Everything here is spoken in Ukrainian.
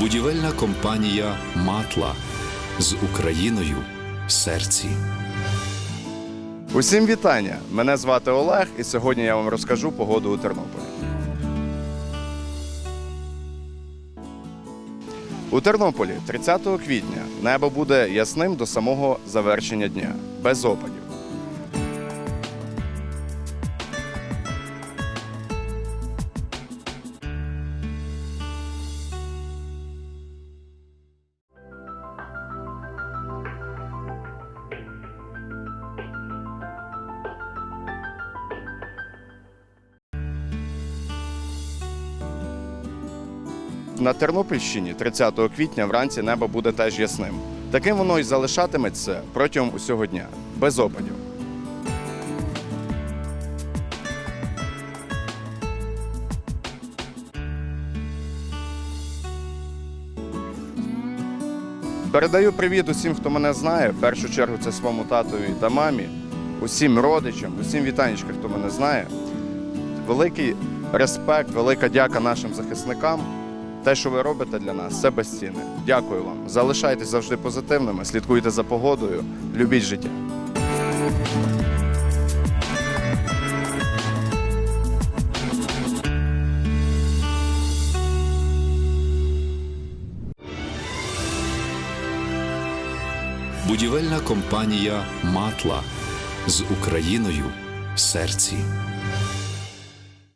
Будівельна компанія Матла з Україною в серці. Усім вітання! Мене звати Олег, і сьогодні я вам розкажу погоду у Тернополі. У Тернополі 30 квітня небо буде ясним до самого завершення дня, без опадів. На Тернопільщині 30 квітня вранці небо буде теж ясним. Таким воно й залишатиметься протягом усього дня, без опадів. Передаю привіт усім, хто мене знає. В першу чергу це своєму татові та мамі, усім родичам, усім вітанечкам, хто мене знає. Великий респект, велика дяка нашим захисникам. Те, що ви робите для нас, це безцінне. Дякую вам. Залишайтесь завжди позитивними, слідкуйте за погодою, любіть життя. Будівельна компанія Матла з Україною в серці.